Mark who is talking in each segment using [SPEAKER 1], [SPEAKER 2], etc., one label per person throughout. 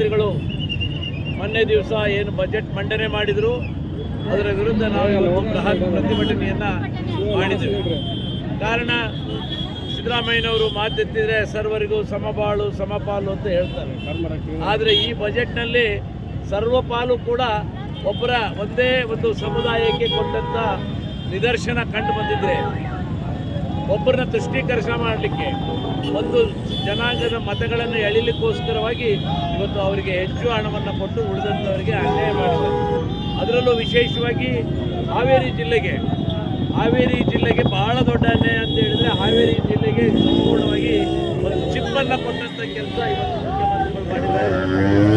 [SPEAKER 1] ಮುಖ್ಯಮಂತ್ರಿಗಳು ಮೊನ್ನೆ ದಿವಸ ಏನು ಬಜೆಟ್ ಮಂಡನೆ ಮಾಡಿದರು, ಅದರ ವಿರುದ್ಧ ನಾವು ಇವತ್ತು ಬೃಹತ್ ಪ್ರತಿಭಟನೆಯನ್ನು ಮಾಡಿದ್ದೇವೆ. ಕಾರಣ, ಸಿದ್ದರಾಮಯ್ಯನವರು ಮಾತೆತ್ತಿದ್ರೆ ಸರ್ವರಿಗೂ ಸಮಬಾಳು, ಸಮಪಾಲು ಅಂತ ಹೇಳ್ತಾರೆ. ಆದರೆ ಈ ಬಜೆಟ್ನಲ್ಲಿ ಸರ್ವಪಾಲು ಕೂಡ ಒಬ್ಬರ ಒಂದೇ ಒಂದು ಸಮುದಾಯಕ್ಕೆ ಕೊಟ್ಟಂಥ ನಿದರ್ಶನ ಕಂಡು ಬಂದಿದ್ರೆ ಒಬ್ಬರನ್ನ ತುಷ್ಟೀಕರಣ ಮಾಡಲಿಕ್ಕೆ ಒಂದು ಜನಾಂಗದ ಮತಗಳನ್ನು ಎಳಿಲಿಕ್ಕೋಸ್ಕರವಾಗಿ ಇವತ್ತು ಅವರಿಗೆ ಹೆಚ್ಚು ಹಣವನ್ನು ಕೊಟ್ಟು ಉಳಿದಂಥವರಿಗೆ ಅನ್ಯಾಯ ಮಾಡಿದ್ದಾರೆ ಅದರಲ್ಲೂ ವಿಶೇಷವಾಗಿ ಹಾವೇರಿ ಜಿಲ್ಲೆಗೆ ಹಾವೇರಿ ಜಿಲ್ಲೆಗೆ ಬಹಳ ದೊಡ್ಡ ಅನ್ಯಾಯ ಅಂತ ಹೇಳಿದ್ರೆ ಹಾವೇರಿ ಜಿಲ್ಲೆಗೆ ಸಂಪೂರ್ಣವಾಗಿ ಒಂದು ಚಿಪ್ಪನ್ನು ಕೊಟ್ಟಂಥ ಕೆಲಸ ಇವತ್ತು ಮಾಡಿದ್ದಾರೆ.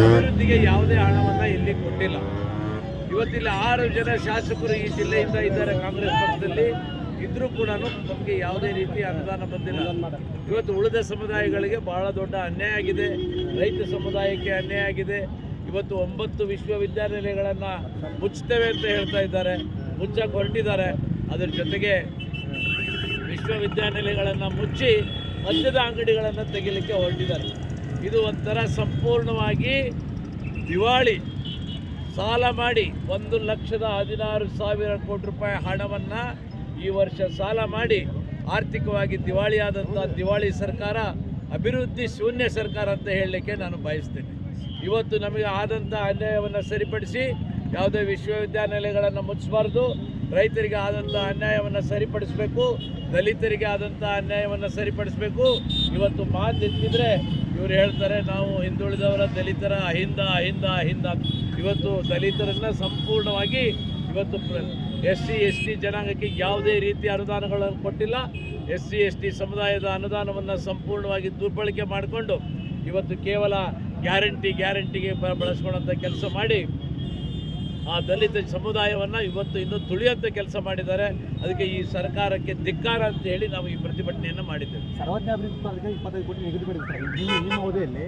[SPEAKER 1] ಅಭಿವೃದ್ಧಿಗೆ ಯಾವುದೇ ಹಣವನ್ನು ಇಲ್ಲಿ ಕೊಟ್ಟಿಲ್ಲ. ಇವತ್ತಿಲ್ಲಿ ಆರು ಜನ ಶಾಸಕರು ಈ ಜಿಲ್ಲೆಯಿಂದ ಇದ್ದಾರೆ ಕಾಂಗ್ರೆಸ್ ಪಕ್ಷದಲ್ಲಿ. ಇದ್ರೂ ಕೂಡ ನಮಗೆ ಯಾವುದೇ ರೀತಿ ಅನುದಾನ ಬಂದಿಲ್ಲ. ಇವತ್ತು ಉಳಿದ ಸಮುದಾಯಗಳಿಗೆ ಬಹಳ ದೊಡ್ಡ ಅನ್ಯಾಯ ಆಗಿದೆ. ರೈತ ಸಮುದಾಯಕ್ಕೆ ಅನ್ಯಾಯ ಆಗಿದೆ. ಇವತ್ತು ಒಂಬತ್ತು ವಿಶ್ವವಿದ್ಯಾನಿಲಯಗಳನ್ನು ಮುಚ್ಚುತ್ತೇವೆ ಅಂತ ಹೇಳ್ತಾ ಇದ್ದಾರೆ. ಮುಚ್ಚಕ್ಕೆ ಹೊರಟಿದ್ದಾರೆ. ಅದರ ಜೊತೆಗೆ ವಿಶ್ವವಿದ್ಯಾನಿಲಯಗಳನ್ನು ಮುಚ್ಚಿ ಮದ್ಯದ ಅಂಗಡಿಗಳನ್ನು ತೆಗಿಲಿಕ್ಕೆ ಹೊರಟಿದ್ದಾರೆ. ಇದು ಒಂಥರ ಸಂಪೂರ್ಣವಾಗಿ ದಿವಾಳಿ. ಸಾಲ ಮಾಡಿ ಒಂದು ಲಕ್ಷದ ಹದಿನಾರು ಸಾವಿರ ಕೋಟಿ ರೂಪಾಯಿ ಹಣವನ್ನು ಈ ವರ್ಷ ಸಾಲ ಮಾಡಿ ಆರ್ಥಿಕವಾಗಿ ದಿವಾಳಿಯಾದಂಥ ದಿವಾಳಿ ಸರ್ಕಾರ, ಅಭಿವೃದ್ಧಿ ಶೂನ್ಯ ಸರ್ಕಾರ ಅಂತ ಹೇಳಲಿಕ್ಕೆ ನಾನು ಬಯಸ್ತೇನೆ. ಇವತ್ತು ನಮಗೆ ಆದಂಥ ಅನ್ಯಾಯವನ್ನು ಸರಿಪಡಿಸಿ ಯಾವುದೇ ವಿಶ್ವವಿದ್ಯಾನಿಲಯಗಳನ್ನು ಮುಚ್ಚಬಾರ್ದು, ರೈತರಿಗೆ ಆದಂಥ ಅನ್ಯಾಯವನ್ನು ಸರಿಪಡಿಸಬೇಕು, ದಲಿತರಿಗೆ ಆದಂಥ ಅನ್ಯಾಯವನ್ನು ಸರಿಪಡಿಸಬೇಕು. ಇವತ್ತು ಮಾತು ಎತ್ತಿದ್ರೆ ಇವರು ಹೇಳ್ತಾರೆ, ನಾವು ಹಿಂದುಳಿದವರ ದಲಿತರ ಅಹಿಂದ ಅಹಿಂದ ಅಹಿಂದ. ಇವತ್ತು ದಲಿತರನ್ನ ಸಂಪೂರ್ಣವಾಗಿ ಇವತ್ತು ಎಸ್ ಸಿ ಎಸ್ ಟಿ ಜನಾಂಗಕ್ಕೆ ಯಾವುದೇ ರೀತಿಯ ಅನುದಾನಗಳನ್ನು ಕೊಟ್ಟಿಲ್ಲ. ಎಸ್ ಸಿ ಎಸ್ ಟಿ ಸಮುದಾಯದ ಅನುದಾನವನ್ನು ಸಂಪೂರ್ಣವಾಗಿ ದುರ್ಬಳಕೆ ಮಾಡಿಕೊಂಡು ಇವತ್ತು ಕೇವಲ ಗ್ಯಾರಂಟಿ, ಗ್ಯಾರಂಟಿಗೆ ಬಳಸ್ಕೊಳ್ಳೋಂಥ ಕೆಲಸ ಮಾಡಿ, ಆ ದಲಿತ ಸಮುದಾಯವನ್ನು ಇವತ್ತು ಇನ್ನೂ ತುಳಿಯಂಥ ಕೆಲಸ ಮಾಡಿದ್ದಾರೆ. ಅದಕ್ಕೆ ಈ ಸರ್ಕಾರಕ್ಕೆ ಧಿಕ್ಕಾರ ಅಂತ ಹೇಳಿ ನಾವು ಈ ಪ್ರತಿಭಟನೆಯನ್ನು ಮಾಡಿದ್ದೇವೆ.
[SPEAKER 2] ಸರ್ವಜ್ಞ ಅಭಿವೃದ್ಧಿ ಪ್ರಾಧಿಕಾರ ಇಪ್ಪತ್ತೈದು ಕೋಟಿ ನಿಗದಿಪಡಿಸ್ತಾರೆ ನಿಮ್ಮ ಅವಧಿಯಲ್ಲಿ